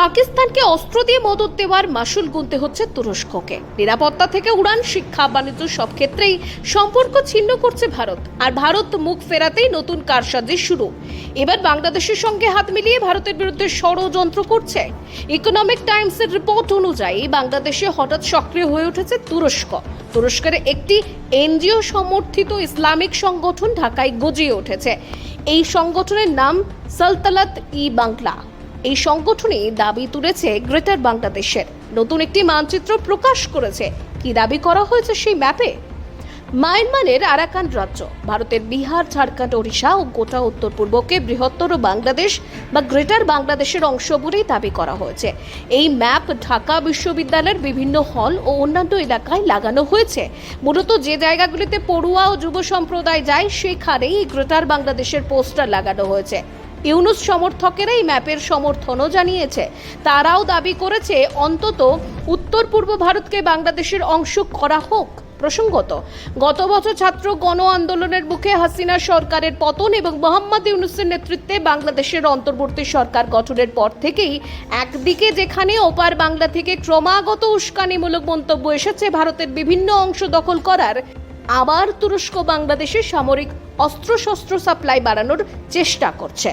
পাকিস্তানকে অস্ত্র দিয়ে মদত দেওয়ার মাসুল গুনতে হচ্ছে তুরস্ককে। নিরাপত্তা থেকে উড়ান, শিক্ষা, বাণিজ্য সব ক্ষেত্রেই সম্পর্ক ছিন্ন করছে ভারত। আর ভারত মুখ ফেরাতেই নতুন কারসাজি শুরু। এবার বাংলাদেশের সঙ্গে হাত মিলিয়ে ভারতের বিরুদ্ধে ষড়যন্ত্র করছে। ইকোনমিক টাইমসের রিপোর্ট অনুযায়ী বাংলাদেশে হঠাৎ সক্রিয় হয়ে উঠেছে তুরস্ক। তুরস্কের একটি এনজিও সমর্থিত ইসলামিক সংগঠন ঢাকায় গজিয়ে উঠেছে। এই সংগঠনের নাম সালতালাত ই বাংলা। এই সংগঠনই দাবি তুলেছে গ্রেটার বাংলাদেশের। নতুন একটি মানচিত্র প্রকাশ করেছে। কি দাবি করা হয়েছে সেই ম্যাপে? মায়ানমারের আরাকান রাজ্য, ভারতের বিহার, ঝাড়খণ্ড, ওড়িশা ও গোটা উত্তর পূর্বকে বৃহত্তর বাংলাদেশ বা গ্রেটার বাংলাদেশের অংশ বলেই দাবি করা হয়েছে। এই ম্যাপ ঢাকা বিশ্ববিদ্যালয়ের বিভিন্ন হল ও অন্যান্য এলাকায় লাগানো হয়েছে। মূলত যে জায়গাগুলিতে পড়ুয়া ও যুব সম্প্রদায় যায়, সেখানেই গ্রেটার বাংলাদেশের পোস্টার লাগানো হয়েছে। ইউনুস সমর্থকেরা এই ম্যাপের সমর্থনও জানিয়েছে। তারাও দাবি করেছে, অন্তত উত্তর পূর্ব ভারতকে বাংলাদেশের অংশ করা হোক। প্রসঙ্গত, গত বছর ছাত্র গণ আন্দোলনের মুখে হাসিনা সরকারের পতন এবং মোহাম্মদ ইউনুসের নেতৃত্বে বাংলাদেশের অন্তর্বর্তী সরকার গঠনের পর থেকেই একদিকে যেখানে ওপার বাংলা থেকে ক্রমাগত উস্কানিমূলক মন্তব্য এসেছে ভারতের বিভিন্ন অংশ দখল করার, আবার তুরস্ক বাংলাদেশে সামরিক অস্ত্রশস্ত্র সাপ্লাই বাড়ানোর চেষ্টা করছে।